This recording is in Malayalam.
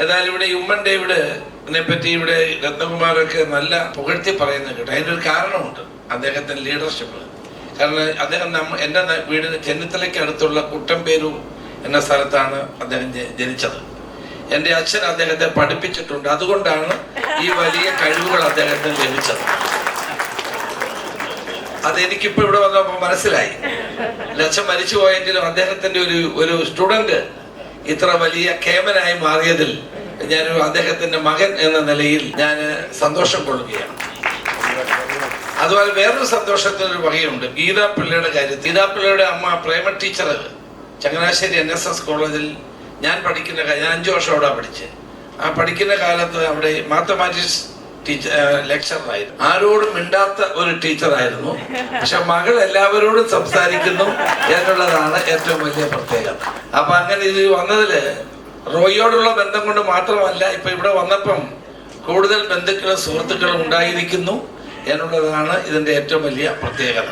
ഏതായാലും ഇവിടെ ഉമ്മൻ ഡേവിഡ് പറ്റി ഇവിടെ രത്നകുമാറൊക്കെ നല്ല പുകഴ്ത്തി പറയുന്നത് കേട്ടോ. അതിനൊരു കാരണമുണ്ട്. അദ്ദേഹത്തിന്റെ ലീഡർഷിപ്പ് കാരണം അദ്ദേഹം നമ്മ എന്റെ വീടിന് ചെന്നിത്തലയ്ക്ക് അടുത്തുള്ള കുട്ടമ്പേരൂർ എന്ന സ്ഥലത്താണ് അദ്ദേഹം ജനിച്ചത്. എന്റെ അച്ഛൻ അദ്ദേഹത്തെ പഠിപ്പിച്ചിട്ടുണ്ട്. അതുകൊണ്ടാണ് ഈ വലിയ കഴിവുകൾ അദ്ദേഹത്തിന് ലഭിച്ചത്. അതെനിക്കിപ്പോ ഇവിടെ വന്നപ്പോൾ മനസ്സിലായി. അച്ഛൻ മരിച്ചു പോയെങ്കിലും അദ്ദേഹത്തിന്റെ ഒരു ഒരു സ്റ്റുഡന്റ് ഇത്ര വലിയ കേമനായി മാറിയതിൽ ഞാൻ അദ്ദേഹത്തിന്റെ മകൻ എന്ന നിലയിൽ ഞാൻ സന്തോഷം കൊള്ളുകയാണ്. അതുപോലെ വേറൊരു സന്തോഷത്തിനൊരു വകയുണ്ട്. ഗീതാ പിള്ളയുടെ കാര്യം. ഗീതാ പിള്ളയുടെ അമ്മ Prema teacher Changanassery N S S കോളേജിൽ ഞാൻ പഠിക്കുന്ന ഞാൻ അഞ്ചു വർഷം അവിടെ പഠിച്ച്. ആ പഠിക്കുന്ന കാലത്ത് അവിടെ മാത്തമാറ്റിക്സ് ടീച്ചർ ലെക്ചറായിരുന്നു ആരോടും മിണ്ടാത്ത ഒരു ടീച്ചറായിരുന്നു പക്ഷെ മകൾ എല്ലാവരോടും സംസാരിക്കുന്നു എന്നുള്ളതാണ് ഏറ്റവും വലിയ പ്രത്യേകത. അപ്പൊ അങ്ങനെ ഇത് വന്നതിൽ റോയിയോടുള്ള ബന്ധം കൊണ്ട് മാത്രമല്ല ഇപ്പൊ ഇവിടെ വന്നപ്പം കൂടുതൽ ബന്ധുക്കളും സുഹൃത്തുക്കളും ഉണ്ടായിരിക്കുന്നു എന്നുള്ളതാണ് ഇതിന്റെ ഏറ്റവും വലിയ പ്രത്യേകത.